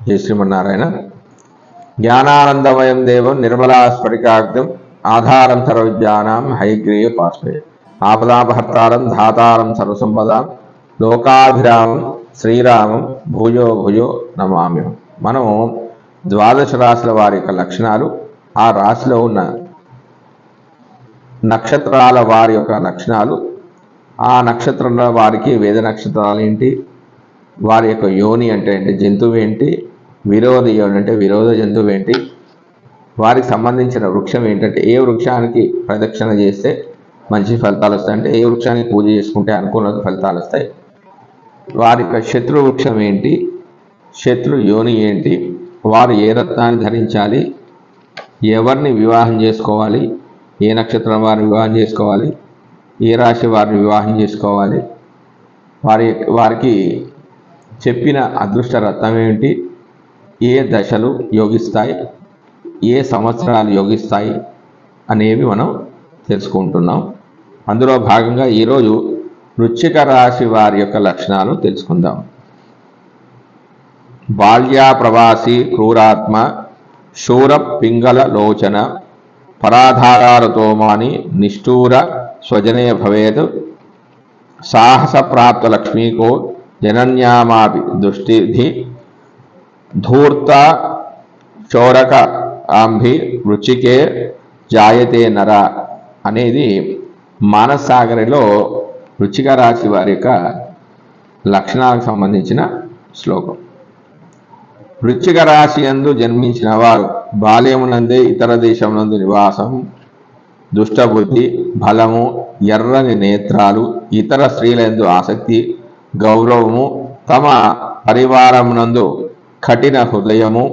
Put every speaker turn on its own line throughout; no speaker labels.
జై శ్రీమన్నారాయణ. జ్ఞానానందమయం దేవం నిర్మలా స్ఫటికాగ్రం ఆధారం సర్వజ్ఞానం హైగ్రీయ పాస్మే ఆపదాపహర్తారం ధాతారం సర్వసంపదాం లోకాభిరామం శ్రీరామం భూయో భూయో నమామ్యం మనం ద్వాదశ రాశుల వారి యొక్క లక్షణాలు ఆ రాశిలో ఉన్న నక్షత్రాల వారి యొక్క లక్షణాలు. ఆ నక్షత్రాల వారికి వేద నక్షత్రాలు ఏంటి? వారి యొక్క యోని అంటే ఏంటి? జంతువు ఏంటి? విరోధ యోని అంటే విరోధ జంతువు ఏంటి? వారికి సంబంధించిన వృక్షం ఏంటంటే ఏ వృక్షానికి ప్రదక్షిణ చేస్తే మంచి ఫలితాలు వస్తాయి? అంటే ఏ వృక్షానికి పూజ చేసుకుంటే అనుకూల ఫలితాలు వస్తాయి? వారి యొక్క శత్రు వృక్షం ఏంటి? శత్రు యోని ఏంటి? వారు ఏ రత్నాన్ని ధరించాలి? ఎవరిని వివాహం చేసుకోవాలి? ఏ నక్షత్రం వారిని వివాహం చేసుకోవాలి? ఏ రాశి వారిని వివాహం చేసుకోవాలి? వారి వారికి చెప్పిన అదృష్ట రత్నం ఏమిటి ఏ దశలు యోగిస్తాయి? ఏ సంవత్సరాలు యోగిస్తాయి? అనేవి మనం తెలుసుకుంటున్నాం. అందులో భాగంగా ఈరోజు వృచ్చిక రాశి వారి యొక్క లక్షణాలు తెలుసుకుందాం. బాల్యా ప్రవాసి క్రూరాత్మ శూర పింగళ లోచన పరాధారాలతోమాని నిష్ఠూర స్వజనే భవేత్ సాహస ప్రాప్త లక్ష్మీకో జనన్యామాపి దుష్టిధి ధూర్త చోరక ఆంభి రుచికే జాయతే నర అనేది మానసాగరిలో రుచిక రాశి వారి యొక్క లక్షణాలకు సంబంధించిన శ్లోకం. వృచ్చిక రాశి యందు జన్మించిన వారు బాల్యమునందే ఇతర దేశమునందు నివాసం దుష్టబుద్ధి బలము ఎర్రని నేత్రాలు ఇతర స్త్రీలందు ఆసక్తి గౌరవము తమ పరివారమునందు కఠిన హృదయము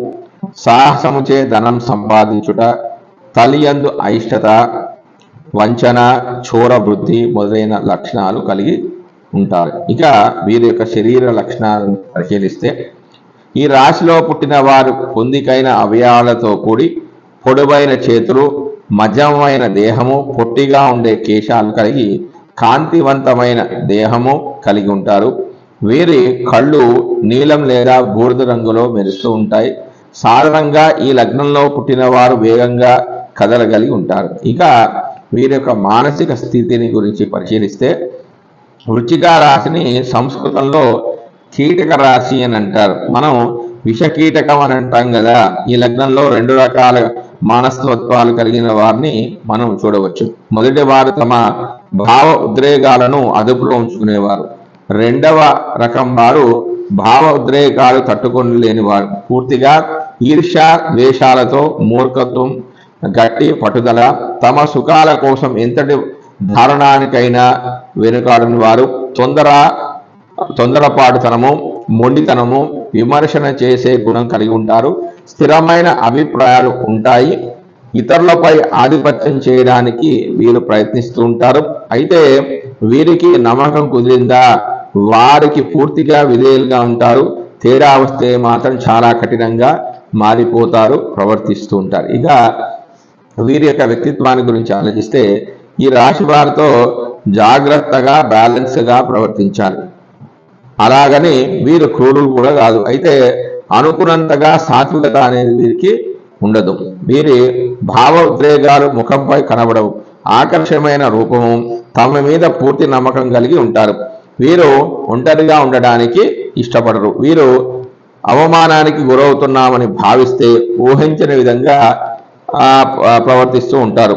సాహసముచే ధనం సంపాదించుట తలియందు అయిష్టత వంచన చోర మొదలైన లక్షణాలు కలిగి ఉంటారు. ఇక వీరి యొక్క శరీర లక్షణాలను పరిశీలిస్తే ఈ రాశిలో పుట్టిన వారు పొందికైన అవయాలతో కూడి పొడవైన చేతులు మధ్యమైన దేహము పొట్టిగా ఉండే కేశాలు కలిగి కాంతివంతమైన దేహము కలిగి ఉంటారు. వీరి కళ్ళు నీలం లేదా బూడిద రంగులో మెరుస్తూ ఉంటాయి. సాధారణంగా ఈ లగ్నంలో పుట్టిన వారు వేగంగా కదలగలిగి ఉంటారు. ఇక వీరి యొక్క మానసిక స్థితిని గురించి పరిశీలిస్తే వృచ్చిక రాశిని సంస్కృతంలో కీటక రాశి అని అంటారు. మనం విష కీటకం అని అంటాం కదా ఈ లగ్నంలో రెండు రకాల మానస్తత్వాలు కలిగిన వారిని మనం చూడవచ్చు. మొదటి వారు తమ భావ ఉద్రేగాలను అదుపులో ఉంచుకునేవారు. రెండవ రకం వారు భావ ఉద్రేకాలు తట్టుకొని లేని వారు. పూర్తిగా ఈర్ష్య ద్వేషాలతో మూర్ఖత్వం గట్టి పట్టుదల తమ సుఖాల కోసం ఎంతటి దారుణానికైనా వెనుకాడని వారు. తొందర తొందరపాటుతనము మొండితనము విమర్శన చేసే గుణం కలిగి ఉంటారు. స్థిరమైన అభిప్రాయాలు ఉంటాయి. ఇతరులపై ఆధిపత్యం చేయడానికి వీరు ప్రయత్నిస్తూ ఉంటారు. అయితే వీరికి నమ్మకం కుదిరిందా? వారికి పూర్తిగా విధేయులుగా ఉంటారు. తేడా వస్తే మాత్రం చాలా కఠినంగా మారిపోతారు ప్రవర్తిస్తూ ఉంటారు. ఇక వీరి యొక్క వ్యక్తిత్వాన్ని గురించి ఆలోచిస్తే ఈ రాశి వారితో జాగ్రత్తగా బ్యాలెన్స్గా ప్రవర్తించాలి. అలాగని వీరు క్రూరులు కూడా కాదు. అయితే అనుకున్నంతగా సాత్వికత అనేది వీరికి ఉండదు. వీరి భావ ఉద్రేగాలు ముఖంపై కనబడవు. ఆకర్షమైన రూపము తమ మీద పూర్తి నమ్మకం కలిగి ఉంటారు. వీరు ఒంటరిగా ఉండడానికి ఇష్టపడరు. వీరు అవమానానికి గురవుతున్నామని భావిస్తే ఊహించిన విధంగా ప్రవర్తిస్తూ ఉంటారు.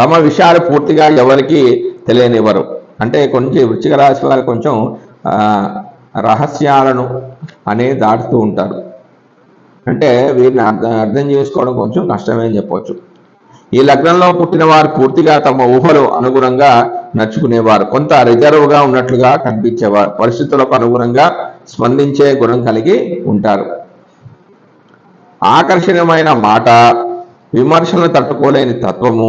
తమ విషయాలు పూర్తిగా ఎవరికి తెలియనివ్వరు. అంటే కొంచెం వృచ్చిక రాశి వారు కొంచెం రహస్యాలను అనేది దాటుతూ ఉంటారు. అంటే వీరిని అర్థం అర్థం చేసుకోవడం కొంచెం కష్టమే అని చెప్పవచ్చు ఈ లగ్నంలో పుట్టిన వారు పూర్తిగా తమ ఊహలు అనుగుణంగా నడుచుకునేవారు. కొంత రిజర్వ్గా ఉన్నట్లుగా కనిపించేవారు. పరిస్థితులకు అనుగుణంగా స్పందించే గుణం కలిగి ఉంటారు. ఆకర్షణీయమైన మాట విమర్శలను తట్టుకోలేని తత్వము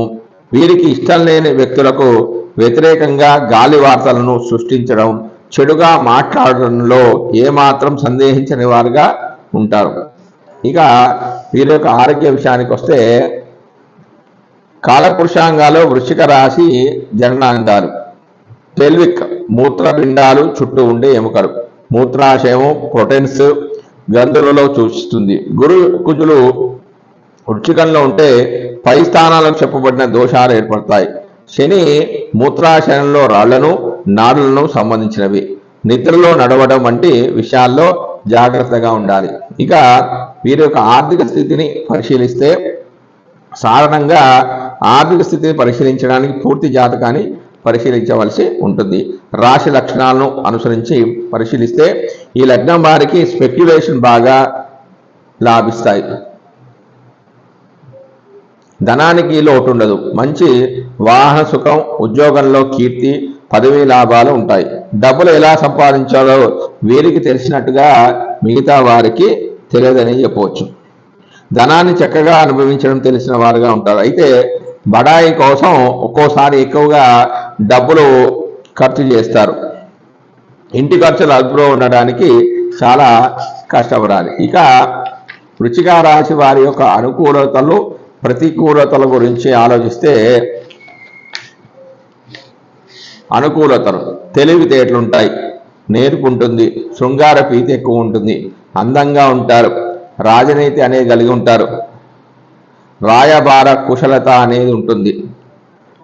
వీరికి ఇష్టం లేని వ్యక్తులకు వ్యతిరేకంగా గాలి వార్తలను సృష్టించడం చెడుగా మాట్లాడడంలో ఏమాత్రం సందేహించని వారుగా ఉంటారు. ఇక వీరి యొక్క ఆరోగ్య విషయానికి వస్తే కాలపురుషాంగాలు వృషిక రాశి జననాంగాలు. పెల్విక్ మూత్రపిండాలు చుట్టూ ఉండే ఎముకలు. మూత్రాశయము ప్రొటెన్స్ గ్రంథులలో సూచిస్తుంది. గురు కుజులు వృచ్చికంలో ఉంటే పై స్థానాలకు చెప్పబడిన దోషాలు ఏర్పడతాయి. శని మూత్రాశయంలో రాళ్ళను నాడులను సంబంధించినవి. నిద్రలో నడవడం వంటి విషయాల్లో జాగ్రత్తగా ఉండాలి. ఇక వీరి యొక్క ఆర్థిక స్థితిని పరిశీలిస్తే సాధారణంగా ఆర్థిక స్థితిని పరిశీలించడానికి పూర్తి జాతకాన్ని పరిశీలించవలసి ఉంటుంది. రాశి లక్షణాలను అనుసరించి పరిశీలిస్తే ఈ లగ్నం వారికి స్పెక్యులేషన్ బాగా లాభిస్తాయి. ధనానికి లోటు ఉండదు మంచి వాహన సుఖం ఉద్యోగంలో కీర్తి పదవీ లాభాలు ఉంటాయి. డబ్బులు ఎలా సంపాదించాలో వీరికి తెలిసినట్టుగా మిగతా వారికి తెలియదని చెప్పవచ్చు. ధనాన్ని చక్కగా అనుభవించడం తెలిసిన వారుగా ఉంటారు. అయితే బడాయి కోసం ఒక్కోసారి ఎక్కువగా డబ్బులు ఖర్చు చేస్తారు. ఇంటి ఖర్చులు అదుపులో ఉండడానికి చాలా కష్టపడాలి. ఇక వృచ్చిక రాశి వారి యొక్క అనుకూలతలు ప్రతికూలతల గురించి ఆలోచిస్తే అనుకూలతలు తెలివితేటలుంటాయి. నేర్పు ఉంటుంది శృంగార ప్రీతి ఎక్కువ ఉంటుంది అందంగా ఉంటారు. రాజనీతి అనేది కలిగి ఉంటారు. రాయబార కుశలత అనేది ఉంటుంది.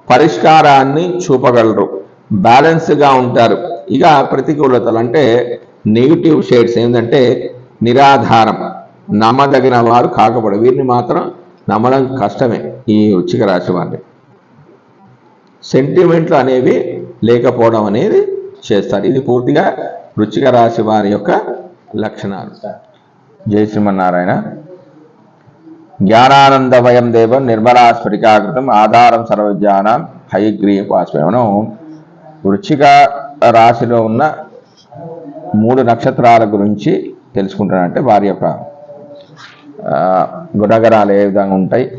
పరిష్కారాన్ని చూపగలరు. బ్యాలెన్స్గా ఉంటారు. ఇక ప్రతికూలతలు అంటే నెగిటివ్ షేడ్స్ ఏంటంటే నిరాధారం. నమ్మదగిన వారు కాకపోవడం వీరిని మాత్రం నమ్మడం కష్టమే ఈ వృచ్చిక రాశి వారిని. సెంటిమెంట్లు అనేవి లేకపోవడం అనేది చేస్తారు. ఇది పూర్తిగా వృచ్చిక రాశి వారి యొక్క లక్షణాలు. జై శ్రీమన్నారాయణ. జ్ఞానానందమయం దేవం నిర్మలా స్ఫటికాకృతం ఆధారం సర్వజ్ఞానం హయగ్రీవ పాశ్వనం వృచ్చిక రాశిలో ఉన్న మూడు నక్షత్రాల గురించి తెలుసుకుంటానంటే వారి యొక్క గుడగరాలు ఏ విధంగా ఉంటాయి?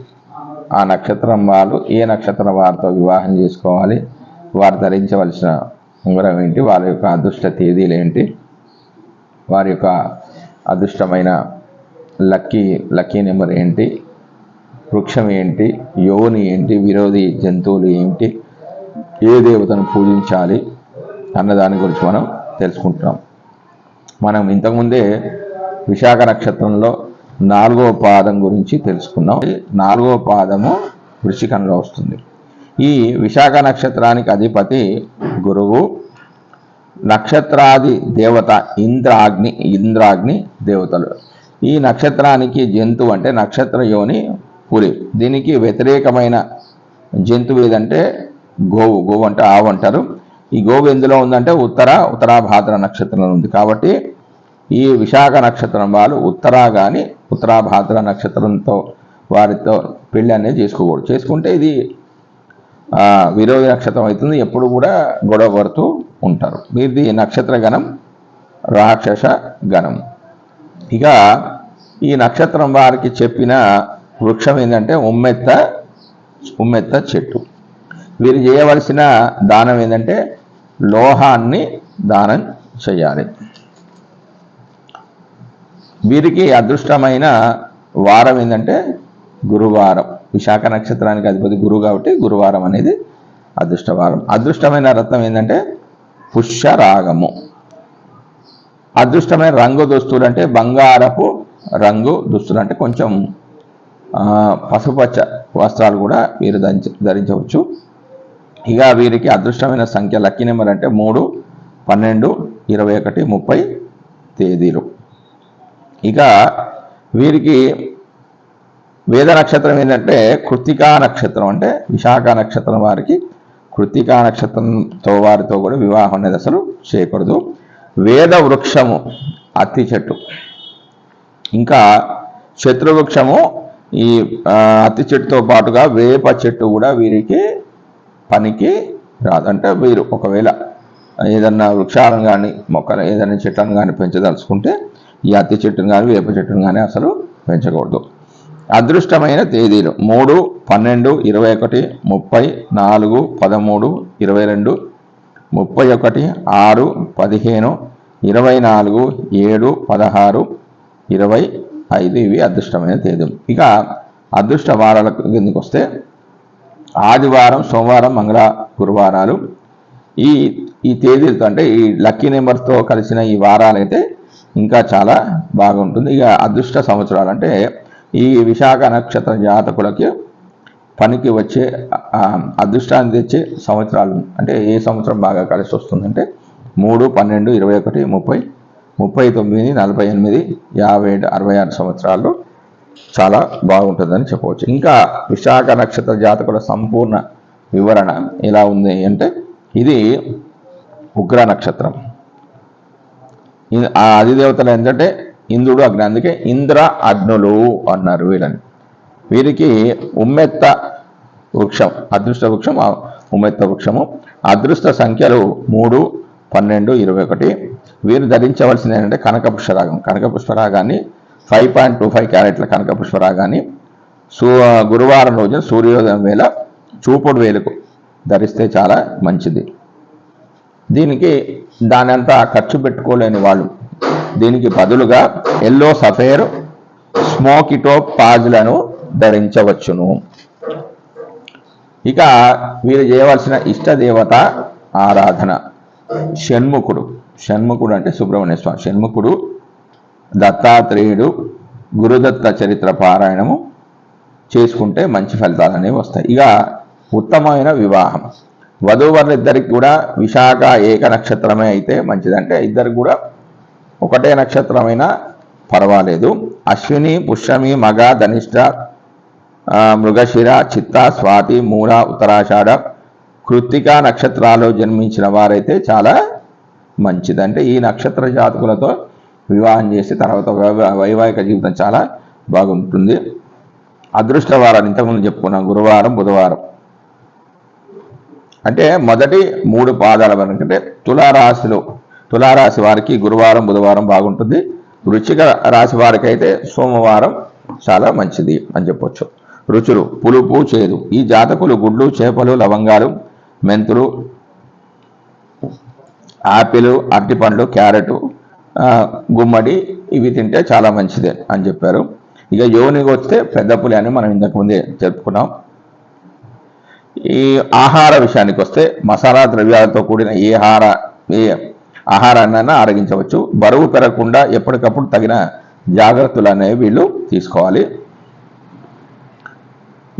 ఆ నక్షత్రం వాళ్ళు ఏ నక్షత్రం వారితో వివాహం చేసుకోవాలి? వారు ధరించవలసిన ఉంగరం ఏంటి? వారి యొక్క అదృష్ట తేదీలు ఏంటి? వారి యొక్క అదృష్టమైన లక్కీ లక్కీ నెంబర్ ఏంటి? వృక్షం ఏంటి? యోని ఏంటి? విరోధి జంతువులు ఏంటి? ఏ దేవతను పూజించాలి? అన్న దాని గురించి మనం తెలుసుకుంటున్నాం. మనం ఇంతకుముందే విశాఖ నక్షత్రంలో నాలుగవ పాదం గురించి తెలుసుకున్నాం. ఈ నాలుగవ పాదము వృషికంలో వస్తుంది. ఈ విశాఖ నక్షత్రానికి అధిపతి గురువు నక్షత్రాది దేవత ఇంద్రాగ్ని ఇంద్రాగ్ని దేవతలు. ఈ నక్షత్రానికి జంతువు అంటే నక్షత్ర యోని పులి. దీనికి వ్యతిరేకమైన జంతువు ఏదంటే గోవు. గోవు అంటే ఆవు అంటారు. ఈ గోవు ఎందులో ఉందంటే ఉత్తర ఉత్తరాభాద్ర నక్షత్రంలో ఉంది. కాబట్టి ఈ విశాఖ నక్షత్రం వాళ్ళు ఉత్తరా కానీ ఉత్తరాభాద్ర నక్షత్రంతో వారితో పెళ్ళి అనేది చేసుకోకూడదు. చేసుకుంటే ఇది విరోధి విరోధ నక్షత్రం అవుతుంది. ఎప్పుడు కూడా గొడవ పడుతూ ఉంటారు. వీరిది నక్షత్ర గణం రాక్షస గణం. ఇక ఈ నక్షత్రం వారికి చెప్పిన వృక్షం ఏంటంటే ఉమ్మెత్త ఉమ్మెత్త చెట్టు. వీరు చేయవలసిన దానం ఏంటంటే లోహాన్ని దానం చేయాలి. వీరికి అదృష్టమైన వారం ఏంటంటే గురువారం. విశాఖ నక్షత్రానికి అధిపతి గురువు కాబట్టి గురువారం అనేది అదృష్టవారం. అదృష్టమైన రత్నం ఏంటంటే పుష్యరాగము. అదృష్టమైన రంగు దుస్తులు అంటే బంగారపు రంగు దుస్తులు అంటే కొంచెం పసుపచ్చ వస్త్రాలు కూడా వీరు ధరించ ధరించవచ్చు. ఇక వీరికి అదృష్టమైన సంఖ్య లక్కీ నెంబర్ అంటే మూడు పన్నెండు ఇరవై ఒకటి ముప్పై తేదీలు. ఇక వీరికి వేద నక్షత్రం ఏంటంటే కృత్తికా నక్షత్రం అంటే విశాఖ నక్షత్రం వారికి. కృత్తికా నక్షత్రంతో వారితో కూడా వివాహం అనేది అసలు చేయకూడదు వేద వృక్షము అత్తి చెట్టు. ఇంకా శత్రువృక్షము ఈ అత్తి చెట్టుతో పాటుగా వేప చెట్టు కూడా వీరికి పనికి రాదు. అంటే వీరు ఒకవేళ ఏదన్నా వృక్షాలను కానీ మొక్కలు ఏదైనా చెట్లను కానీ పెంచదలుచుకుంటే ఈ అత్తి చెట్టును కానీ వేప చెట్టును కానీ అసలు పెంచకూడదు. అదృష్టమైన తేదీలు మూడు పన్నెండు ఇరవై ఒకటి ముప్పై నాలుగు పదమూడు ఇరవై రెండు ముప్పై ఒకటి ఆరు పదిహేను ఇరవై నాలుగు ఏడు పదహారు ఇరవై ఐదు ఇవి అదృష్టమైన తేదీలు. ఇక అదృష్ట వారాల కిందకి వస్తే ఆదివారం సోమవారం మంగళ గురువారాలు. ఈ ఈ తేదీలతో అంటే ఈ లక్కీ నెంబర్తో కలిసిన ఈ వారాలైతే ఇంకా చాలా బాగుంటుంది. ఇక అదృష్ట సంవత్సరాలు అంటే ఈ విశాఖ నక్షత్ర జాతకులకి పనికి వచ్చే అదృష్టాన్ని తెచ్చే సంవత్సరాలు. అంటే ఏ సంవత్సరం బాగా కలిసి వస్తుందంటే మూడు పన్నెండు ఇరవై ఒకటి ముప్పై ముప్పై తొమ్మిది నలభై ఎనిమిది యాభై ఏడు అరవై ఆరు సంవత్సరాలు చాలా బాగుంటుందని చెప్పవచ్చు. ఇంకా విశాఖ నక్షత్ర జాతకుల సంపూర్ణ వివరణ ఎలా ఉంది అంటే ఇది ఉగ్ర నక్షత్రం. ఆ అధిదేవతలు ఏంటంటే ఇంద్రుడు అగ్ని అందుకే ఇంద్ర అగ్నులు అన్నారు వీళ్ళని. వీరికి ఉమ్మెత్త వృక్షం అదృష్ట వృక్షం ఉమ్మెత్త వృక్షము. అదృష్ట సంఖ్యలు మూడు పన్నెండు ఇరవై ఒకటి. వీరు ధరించవలసింది ఏంటంటే కనక పుష్పరాగం కనక పుష్పరాగాన్ని ఫైవ్ పాయింట్ టూ ఫైవ్ క్యారెట్ల కనక పుష్పరాగాన్ని సూ గురువారం రోజున సూర్యోదయం వేళ చూపుడు వేలకు ధరిస్తే చాలా మంచిది. దీనికి దానంతా ఖర్చు పెట్టుకోలేని వాళ్ళు. దీనికి బదులుగా ఎల్లో సఫేర్ స్మోకిటో పాజ్లను ధరించవచ్చును. ఇక వీరు చేయవలసిన ఇష్టదేవత ఆరాధన. షణ్ముఖుడు. షణ్ముఖుడు అంటే సుబ్రహ్మణ్య స్వామి. షణ్ముఖుడు దత్తాత్రేయుడు గురుదత్త చరిత్ర పారాయణము చేసుకుంటే మంచి ఫలితాలు అనేవి వస్తాయి. ఇక ఉత్తమమైన వివాహం. వధూవరులిద్దరికి కూడా విశాఖ ఏక నక్షత్రమే అయితే మంచిదంటే ఇద్దరు కూడా ఒకటే నక్షత్రమైనా పర్వాలేదు. అశ్విని పుష్యమి మగ ధనిష్ట మృగశిర చిత్త స్వాతి మూల ఉత్తరాషాఢ కృత్తిక నక్షత్రాలు జన్మించిన వారైతే చాలా మంచిది అంటే ఈ నక్షత్ర జాతకులతో వివాహం చేసి తర్వాత వైవాహిక జీవితం చాలా బాగుంటుంది. అదృష్టవారాలు ఇంతకుముందు చెప్పుకున్నాం గురువారం బుధవారం. అంటే మొదటి మూడు పాదాల వరకు అంటే తులారాశిలో. తులారాశి వారికి గురువారం బుధవారం బాగుంటుంది. వృచ్చిక రాశి వారికి అయితే సోమవారం చాలా మంచిది అని చెప్పొచ్చు. రుచులు పులుపు చేదు. ఈ జాతకులు గుడ్లు చేపలు లవంగాలు మెంతులు ఆపిల్ అరటిపండ్లు క్యారెట్ గుమ్మడి ఇవి తింటే చాలా మంచిదే అని చెప్పారు. ఇక యోనికి వస్తే పెద్ద పులి అని మనం ఇంతకుముందే చెప్పుకున్నాం ఈ ఆహార విషయానికి వస్తే మసాలా ద్రవ్యాలతో కూడిన ఏ ఆహార ఏ ఆహారాన్నైనా ఆరగించవచ్చు. బరువు పెరగకుండా ఎప్పటికప్పుడు తగిన జాగ్రత్తలు అనేవి వీళ్ళు తీసుకోవాలి.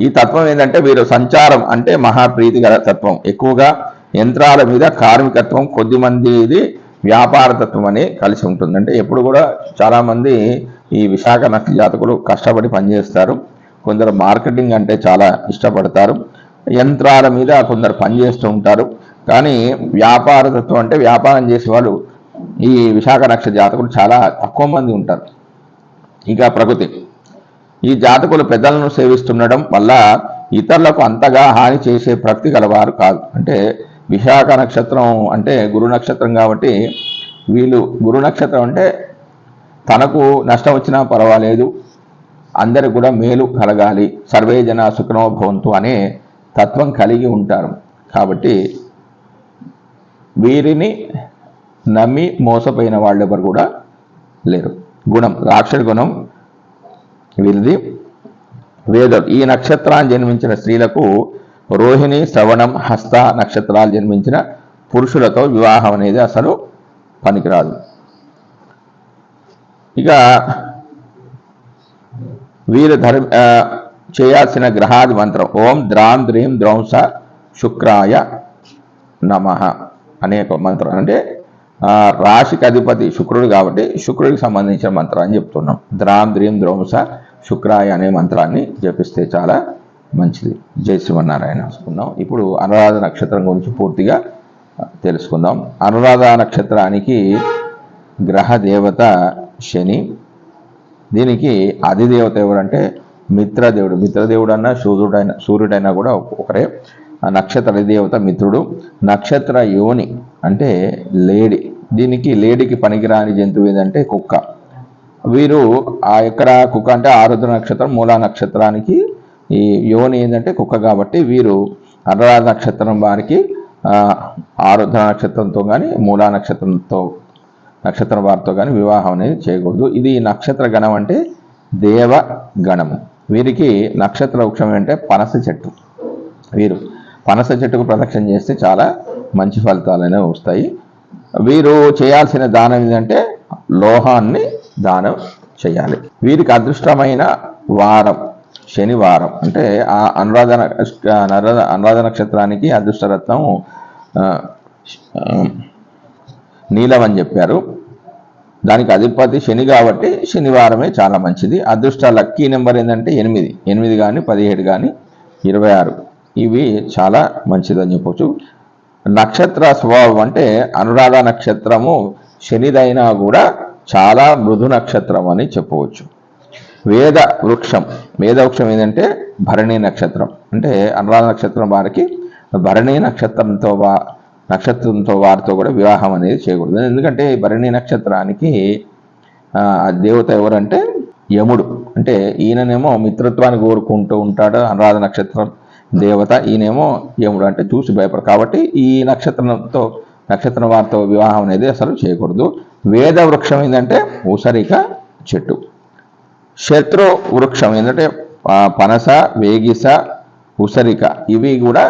ఈ తత్వం ఏంటంటే వీరు సంచారం అంటే మహాప్రీతి గల తత్వం. ఎక్కువగా యంత్రాల మీద కార్మికత్వం కొద్ది మందిది వ్యాపార తత్వం అని కలిసి ఉంటుంది. అంటే ఎప్పుడు కూడా చాలామంది ఈ విశాఖ నక్ష జాతకులు కష్టపడి పనిచేస్తారు. కొందరు మార్కెటింగ్ అంటే చాలా ఇష్టపడతారు. యంత్రాల మీద కొందరు పనిచేస్తూ ఉంటారు. కానీ వ్యాపార తత్వం అంటే వ్యాపారం చేసే వాళ్ళు ఈ విశాఖ నక్ష జాతకులు చాలా తక్కువ మంది ఉంటారు. ఇక ప్రకృతి. ఈ జాతకులు పెద్దలను సేవిస్తుండడం వల్ల ఇతరులకు అంతగా హాని చేసే ప్రకృతి గలవారు కాదు. అంటే విశాఖ నక్షత్రం అంటే గురు నక్షత్రం కాబట్టి వీళ్ళు గురు నక్షత్రం అంటే తనకు నష్టం వచ్చినా పర్వాలేదు. అందరికి కూడా మేలు కలగాలి. సర్వే జన సుఖనో భవంతు అనే తత్వం కలిగి ఉంటారు. కాబట్టి వీరిని నమ్మి మోసపోయిన వాళ్ళు ఎవరు కూడా లేరు. గుణం రాక్షర గుణం వీరిది. వేదం ఈ నక్షత్రాన్ని జన్మించిన స్త్రీలకు రోహిణి శ్రవణం హస్త నక్షత్రాలు జన్మించిన పురుషులతో వివాహం అనేది అసలు పనికిరాదు. ఇక వీరి ధర్మ చేయాల్సిన గ్రహాది మంత్రం. ఓం ద్రాం ద్రీం ద్రౌంస శుక్రాయ నమ అనే ఒక మంత్రం. అంటే రాశికి అధిపతి శుక్రుడు కాబట్టి శుక్రుడికి సంబంధించిన మంత్రాన్ని చెప్తున్నాం. ద్రాం ద్రీం ద్రౌంస శుక్రాయ అనే మంత్రాన్ని జపిస్తే చాలా మంచిది. జై శ్రీమన్నారాయణ అనుకున్నాం ఇప్పుడు అనురాధ నక్షత్రం గురించి పూర్తిగా తెలుసుకుందాం. అనురాధ నక్షత్రానికి గ్రహ దేవత శని. దీనికి అధిదేవత ఎవరంటే మిత్రదేవుడు మిత్రదేవుడు అన్న సూర్యుడైన సూర్యుడైనా కూడా ఒకరే. నక్షత్ర దేవత మిత్రుడు. నక్షత్ర యోని అంటే లేడి. దీనికి లేడికి పనికిరాని జంతువు ఏదంటే కుక్క. వీరు ఆ ఎక్కడ కుక్క అంటే ఆరుద్ర నక్షత్రం మూలా నక్షత్రానికి ఈ యోని ఏంటంటే కుక్క కాబట్టి వీరు అనురాధ నక్షత్రం వారికి ఆరుద్ర నక్షత్రంతో కానీ మూలా నక్షత్రంతో నక్షత్రం వారితో కానీ వివాహం అనేది చేయకూడదు. ఇది నక్షత్ర గణం అంటే దేవ గణము. వీరికి నక్షత్ర వృక్షం అంటే పనస చెట్టు. వీరు పనస చెట్టుకు ప్రదక్షిణ చేస్తే చాలా మంచి ఫలితాలు అనేవి వస్తాయి. వీరు చేయాల్సిన దానం ఏంటంటే లోహాన్ని దానం చేయాలి. వీరికి అదృష్టమైన వారం శనివారం. అంటే ఆ అనురాధ అనురాధ నక్షత్రానికి అదృష్టరత్నం నీలం అని చెప్పారు. దానికి అధిపతి శని కాబట్టి శనివారమే చాలా మంచిది. అదృష్ట లక్కీ నెంబర్ ఏంటంటే ఎనిమిది. ఎనిమిది కానీ పదిహేడు కానీ ఇరవై ఆరు. ఇవి చాలా మంచిదని చెప్పొచ్చు. నక్షత్ర స్వభావం అంటే అనురాధ నక్షత్రము శనిదైనా కూడా చాలా మృదు నక్షత్రం అని చెప్పవచ్చు. వేద వృక్షం. వేద వృక్షం ఏంటంటే భరణి నక్షత్రం. అంటే అనురాధ నక్షత్రం వారికి భరణి నక్షత్రంతో నక్షత్రంతో వారితో కూడా వివాహం అనేది చేయకూడదు. ఎందుకంటే భరణి నక్షత్రానికి దేవత ఎవరంటే యముడు. అంటే ఈయననేమో మిత్రత్వాన్ని కోరుకుంటూ ఉంటాడు అనురాధ నక్షత్రం దేవత ఈయనేమో యముడు అంటే చూసి భయపడు కాబట్టి ఈ నక్షత్రంతో నక్షత్రం వారితో వివాహం అనేది అసలు చేయకూడదు. వేద వృక్షం ఏంటంటే ఊసరిక చెట్టు. శత్రు వృక్షం ఏంటంటే పనస వేగిస ఉసరిక ఇవి కూడా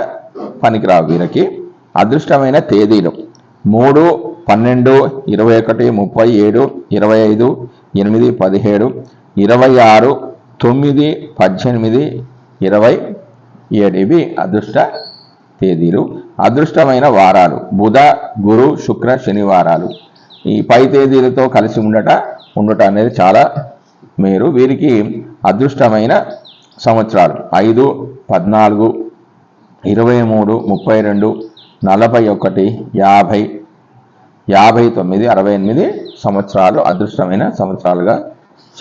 పనికిరావు వీరికి. అదృష్టమైన తేదీలు. మూడు పన్నెండు ఇరవై ఒకటి ముప్పై ఏడు ఇరవై ఐదు ఎనిమిది పదిహేడు ఇరవై ఆరు తొమ్మిది పద్దెనిమిది ఇరవై ఏడు. ఇవి అదృష్ట తేదీలు. అదృష్టమైన వారాలు. బుధ గురు శుక్ర శనివారాలు. ఈ పై తేదీలతో కలిసి ఉండట ఉండట అనేది చాలా మీరు వీరికి అదృష్టమైన సంవత్సరాలు. ఐదు పద్నాలుగు ఇరవై మూడు ముప్పై రెండు నలభై ఒకటి యాభై యాభై తొమ్మిది అరవై ఎనిమిది సంవత్సరాలు అదృష్టమైన సంవత్సరాలుగా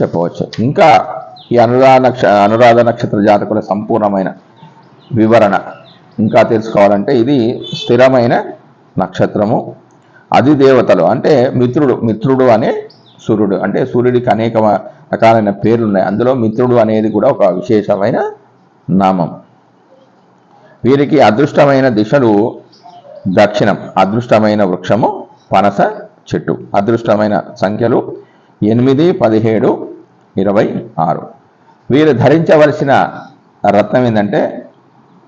చెప్పవచ్చు. ఇంకా ఈ అనురాధ నక్ష అనురాధ నక్షత్ర జాతకుల సంపూర్ణమైన వివరణ ఇంకా తెలుసుకోవాలంటే ఇది స్థిరమైన నక్షత్రము. అది దేవతలు అంటే మిత్రుడు మిత్రుడు అనే సూర్యుడు. అంటే సూర్యుడికి అనేక రకాలైన పేర్లు ఉన్నాయి అందులో మిత్రుడు అనేది కూడా ఒక విశేషమైన నామం. వీరికి అదృష్టమైన దిశలు దక్షిణం అదృష్టమైన వృక్షము పనస చెట్టు. అదృష్టమైన సంఖ్యలు ఎనిమిది పదిహేడు ఇరవై ఆరు. వీరు ధరించవలసిన రత్నం ఏంటంటే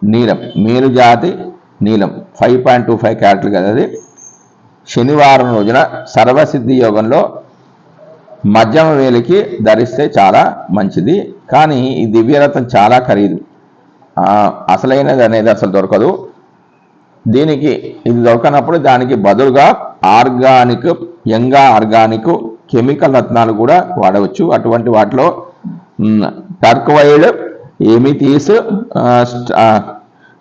నీలం. మేలు జాతి నీలం. ఫైవ్ పాయింట్ టూ ఫైవ్ క్యారెట్లు కదా అది. శనివారం రోజున సర్వసిద్ధి యోగంలో మధ్యమ వేలికి ధరిస్తే చాలా మంచిది. కానీ ఈ దివ్యరత్నం చాలా ఖరీదు. అసలైనది అనేది అసలు దొరకదు. దీనికి ఇది దొరకనప్పుడు దానికి బదులుగా ఆర్గానిక్ యంగా ఆర్గానిక్ కెమికల్ రత్నాలు కూడా వాడవచ్చు. అటువంటి వాటిలో టర్క్వైడ్ ఎమితీస్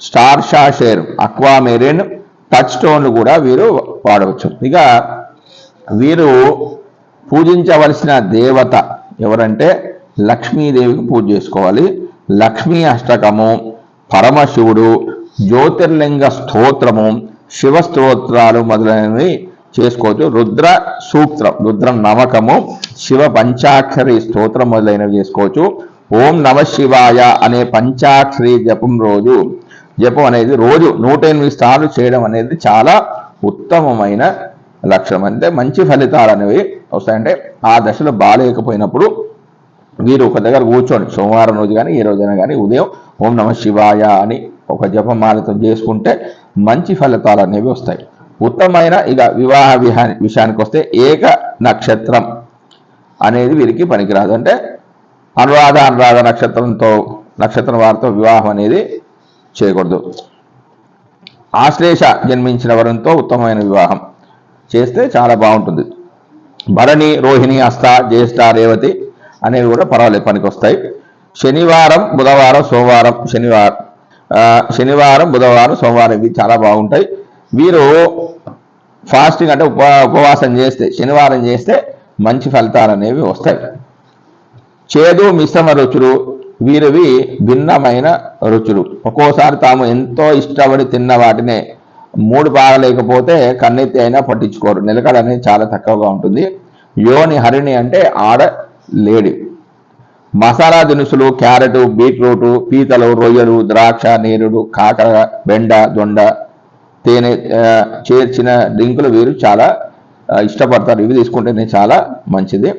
స్టార్ షాషేర్ అక్వామెరిన్ టచ్ స్టోన్లు కూడా వీరు వాడవచ్చు. ఇక వీరు పూజించవలసిన దేవత ఎవరంటే లక్ష్మీదేవికి పూజ చేసుకోవాలి. లక్ష్మీ అష్టకము పరమశివుడు జ్యోతిర్లింగ స్తోత్రము శివ స్తోత్రాలు మొదలైనవి చేసుకోవచ్చు. రుద్ర సూత్రం రుద్ర నమకము శివ పంచాక్షరి స్తోత్రం మొదలైనవి చేసుకోవచ్చు. ఓం నమ శివాయ అనే పంచాక్షరి జపం రోజు. జపం అనేది రోజు నూట ఎనిమిది సార్లు చేయడం అనేది చాలా ఉత్తమమైన లక్ష్యం అంటే మంచి ఫలితాలు అనేవి వస్తాయంటే ఆ దశలో బాగాలేకపోయినప్పుడు వీరు ఒక దగ్గర కూర్చోండి. సోమవారం రోజు కానీ ఈ రోజైనా కానీ ఉదయం ఓం నమ శివాయ అని ఒక జపమాలతో చేసుకుంటే మంచి ఫలితాలు అనేవి వస్తాయి. ఉత్తమమైన ఇక వివాహ విహా విషయానికి వస్తే ఏక నక్షత్రం అనేది వీరికి పనికిరాదు. అంటే అనురాధ అనురాధ నక్షత్రంతో నక్షత్రం వారితో వివాహం అనేది చేయకూడదు. ఆశ్లేష జన్మించిన వరంతో ఉత్తమమైన వివాహం చేస్తే చాలా బాగుంటుంది. భరణి రోహిణి అస్త జ్యేష్ఠ రేవతి అనేవి కూడా పర్వాలేదు పనికి వస్తాయి శనివారం బుధవారం సోమవారం శనివారం శనివారం బుధవారం సోమవారం ఇవి చాలా బాగుంటాయి. వీరు ఫాస్టింగ్ అంటే ఉప ఉపవాసం చేస్తే శనివారం చేస్తే మంచి ఫలితాలు అనేవి వస్తాయి. చేదు మిశ్రమ రుచులు వీరివి భిన్నమైన రుచులు. ఒక్కోసారి తాము ఎంతో ఇష్టపడి తిన్న వాటినే మూడు పాడలేకపోతే కన్నెత్తి అయినా పట్టించుకోరు. నిలకడ అనేది చాలా తక్కువగా ఉంటుంది. యోని హరిణి అంటే ఆడ లేడీ మసాలా దినుసులు క్యారెట్ బీట్రూట్ పీతలు రొయ్యలు ద్రాక్ష నీరుడు కాకర బెండ దొండ తేనె చేర్చిన డ్రింకులు వీరు చాలా ఇష్టపడతారు. ఇవి తీసుకుంటేనే చాలా మంచిది.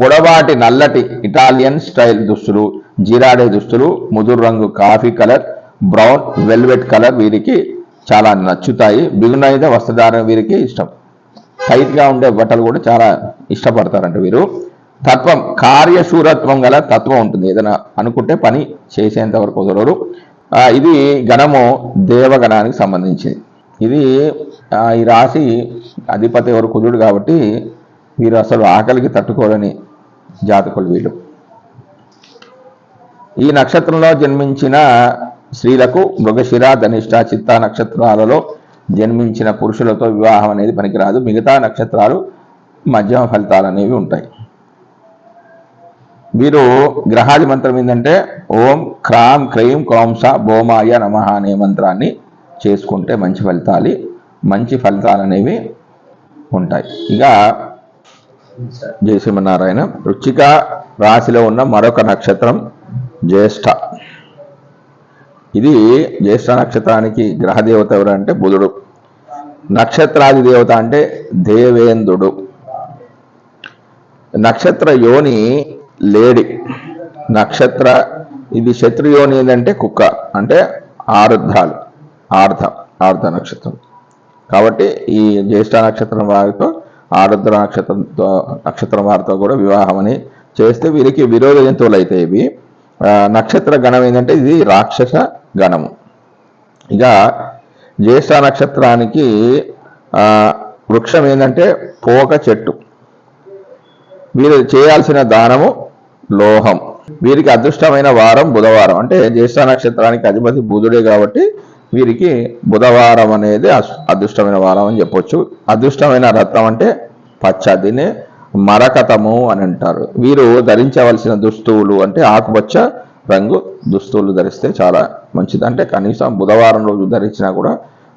పొడవాటి నల్లటి ఇటాలియన్ స్టైల్ దుస్తులు జీరాడే దుస్తులు ముదురు రంగు coffee colour brown velvet colour వీరికి చాలా నచ్చుతాయి. బిగునైన వస్త్రధారణ వీరికి ఇష్టం. టైట్గా ఉండే బట్టలు కూడా చాలా ఇష్టపడతారంట వీరు. తత్వం కార్యశూరత్వం గల తత్వం ఉంటుంది. ఏదైనా అనుకుంటే పని చేసేంత వరకు కుదరరు ఇది గణము దేవగణానికి సంబంధించింది. ఇది ఈ రాశి అధిపతి ఎవరు కుజుడు కాబట్టి వీరు అసలు ఆకలికి తట్టుకోలేని జాతకులు వీళ్ళు. ఈ నక్షత్రంలో జన్మించిన స్త్రీలకు మృగశిర ధనిష్ట చిత్త నక్షత్రాలలో జన్మించిన పురుషులతో వివాహం అనేది పనికిరాదు. మిగతా నక్షత్రాలు మధ్యమ ఫలితాలు అనేవి ఉంటాయి. వీరు గ్రహాది మంత్రం ఏంటంటే ఓం క్రాం క్రైం క్రోంస భోమాయ నమ అనే మంత్రాన్ని చేసుకుంటే మంచి ఫలితాలు. మంచి ఫలితాలు అనేవి ఉంటాయి. ఇక జయసింహనారాయణ రుచిక రాశిలో ఉన్న మరొక నక్షత్రం జ్యేష్ఠ. ఇది జ్యేష్ఠ నక్షత్రానికి గ్రహదేవత ఎవరు అంటే బుధుడు. నక్షత్రాది దేవత అంటే దేవేంద్రుడు. నక్షత్ర యోని లేడి. నక్షత్ర ఇది శత్రుయోని ఏంటంటే కుక్క అంటే ఆరుద్ధాలు ఆర్ధ ఆర్ధ నక్షత్రం. కాబట్టి ఈ జ్యేష్ఠ నక్షత్రం వారితో ఆరుద్ర నక్షత్రంతో నక్షత్రం వారితో కూడా వివాహం అని చేస్తే వీరికి విరోధ జంతువులు అయితే ఇవి నక్షత్ర గణం ఏంటంటే ఇది రాక్షస గణము. ఇక జ్యేష్ఠ నక్షత్రానికి వృక్షం ఏంటంటే పోక చెట్టు. వీరు చేయాల్సిన దానము లోహం. వీరికి అదృష్టమైన వారం బుధవారం. అంటే జ్యేష్ఠ నక్షత్రానికి అధిపతి బుధుడే కాబట్టి వీరికి బుధవారం అనేది అదృష్టమైన వారం అని చెప్పొచ్చు. అదృష్టమైన రత్నం అంటే పచ్చ దీన్ని మరకతము అని అంటారు. వీరు ధరించవలసిన దుస్తువులు అంటే ఆకుపచ్చ రంగు దుస్తువులు ధరిస్తే చాలా మంచిది. అంటే కనీసం బుధవారం రోజు ధరించినా కూడా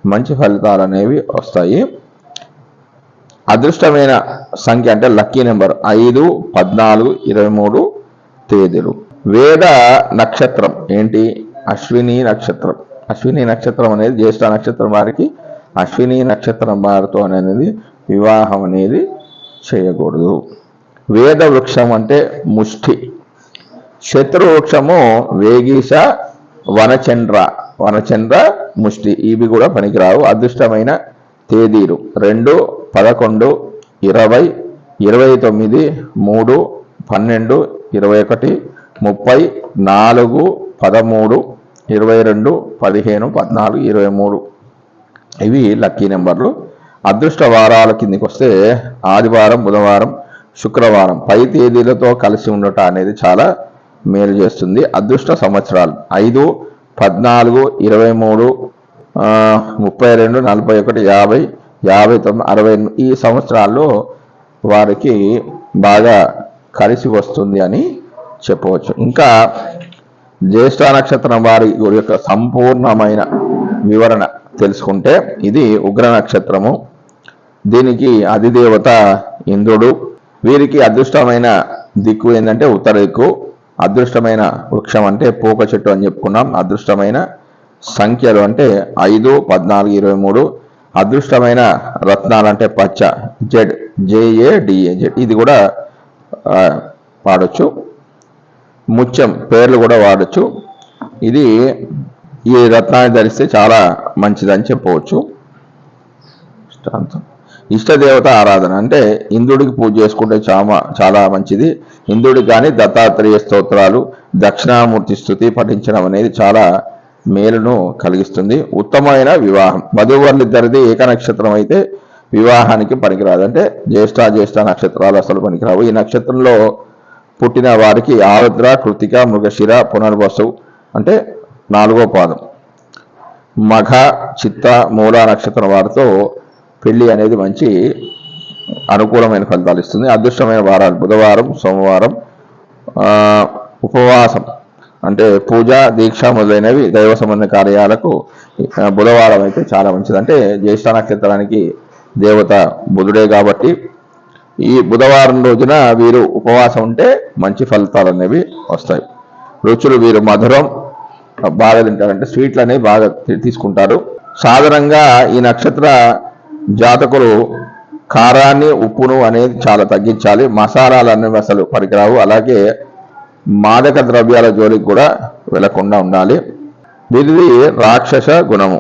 మంచి ఫలితాలు అనేవి వస్తాయి. అదృష్టమైన సంఖ్య అంటే లక్కీ నెంబర్ ఐదు పద్నాలుగు ఇరవై మూడు తేదీలు. వేద నక్షత్రం. ఏంటి? అశ్విని నక్షత్రం. అశ్విని నక్షత్రం అనేది జ్యేష్ఠ నక్షత్రం వారికి. అశ్విని నక్షత్రం వారితో అనేది వివాహం అనేది చేయకూడదు. వేద వృక్షం అంటే ముష్టి. శత్రు వృక్షము వేగీష వనచంద్ర. వనచంద్ర ముష్టి. ఇవి కూడా పనికిరావు. అదృష్టమైన తేదీలు. రెండు పదకొండు ఇరవై ఇరవై తొమ్మిది మూడు పన్నెండు ఇరవై ఒకటి ముప్పై నాలుగు పదమూడు ఇరవై రెండు పదిహేను పద్నాలుగు ఇరవై మూడు. ఇవి లక్కీ నెంబర్లు. అదృష్ట వారాల కిందికి వస్తే ఆదివారం బుధవారం శుక్రవారం పై తేదీలతో కలిసి ఉండటం అనేది చాలా మేలు చేస్తుంది. అదృష్ట సంవత్సరాలు ఐదు పద్నాలుగు ఇరవై మూడు ముప్పై రెండు నలభై ఒకటి యాభై యాభై తొమ్మిది అరవై ఈ సంవత్సరాల్లో వారికి బాగా కలిసి వస్తుంది అని చెప్పవచ్చు. ఇంకా జ్యేష్ఠ నక్షత్రం వారి యొక్క సంపూర్ణమైన వివరణ తెలుసుకుంటే ఇది ఉగ్ర నక్షత్రము. దీనికి అధిదేవత ఇంద్రుడు. వీరికి అదృష్టమైన దిక్కు ఏంటంటే ఉత్తర దిక్కు. అదృష్టమైన వృక్షం అంటే పోక చెట్టు అని చెప్పుకున్నాం. అదృష్టమైన సంఖ్యలు అంటే ఐదు పద్నాలుగు ఇరవై మూడు. అదృష్టమైన రత్నాలు అంటే పచ్చ. Z JA DA Z. ఇది కూడా వాడొచ్చు. ముత్యం పేర్లు కూడా వాడచ్చు. ఇది ఈ రత్నాన్ని ధరిస్తే చాలా మంచిదని చెప్పవచ్చు. ఇష్టదేవత ఆరాధన. అంటే ఇంద్రుడికి పూజ చేసుకుంటే చాలా చాలా మంచిది. ఇంద్రుడికి కానీ దత్తాత్రేయ స్తోత్రాలు దక్షిణామూర్తి స్థుతి పఠించడం అనేది చాలా మేలును కలిగిస్తుంది. ఉత్తమమైన వివాహం. వధువర్లిద్దరిది ఏక నక్షత్రం అయితే వివాహానికి పనికిరాదు. అంటే జ్యేష్ఠ జ్యేష్ఠ నక్షత్రాలు అసలు పనికిరావు. ఈ నక్షత్రంలో పుట్టిన వారికి ఆరుద్ర కృతిక మృగశిర పునర్వసు అంటే నాలుగో పాదం. మఘ చిత్త మూల నక్షత్రం వారితో పెళ్ళి అనేది మంచి అనుకూలమైన ఫలితాలు ఇస్తుంది. అదృష్టమైన వారాలు బుధవారం సోమవారం ఉపవాసం అంటే పూజ దీక్ష మొదలైనవి దైవ సంబంధ కార్యాలకు బుధవారం అయితే చాలా మంచిది. అంటే జ్యేష్ఠ నక్షత్రానికి దేవత బుధుడే కాబట్టి ఈ బుధవారం రోజున వీరు ఉపవాసం ఉంటే మంచి ఫలితాలు అనేవి వస్తాయి. రుచులు వీరు మధురం బాగా తింటారంటే స్వీట్లు అనేవి బాగా తీసుకుంటారు. సాధారణంగా ఈ నక్షత్ర జాతకులు కారాన్ని ఉప్పును అనేది చాలా తగ్గించాలి. మసాలాలు అనేవి అసలు పనికిరావు. అలాగే మాదక ద్రవ్యాల జోలికి కూడా వెళ్ళకుండా ఉండాలి. వీరిది రాక్షస గుణము.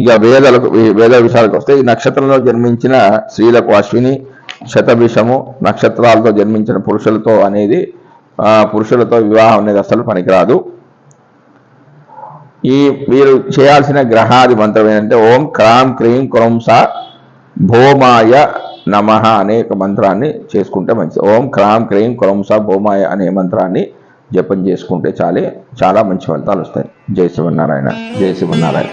ఇక వేదలకు ఈ వేద విషయాలకు వస్తే ఈ నక్షత్రంలో జన్మించిన స్త్రీలకు అశ్విని శతభిషము నక్షత్రాలతో జన్మించిన పురుషులతో అనేది పురుషులతో వివాహం అనేది అసలు పనికిరాదు. ఈ మీరు చేయాల్సిన గ్రహాది మంత్రం ఏంటంటే ఓం క్రాం క్రీం క్రోం సా భోమాయ నమ అనే ఒక మంత్రాన్ని చేసుకుంటే మంచిది. ఓం క్రాం క్రీం క్రోం సా భోమాయ అనే మంత్రాన్ని జపం చేసుకుంటే చాలే చాలా మంచి ఫలితాలు వస్తాయి. జై శివనారాయణ జై శివనారాయణ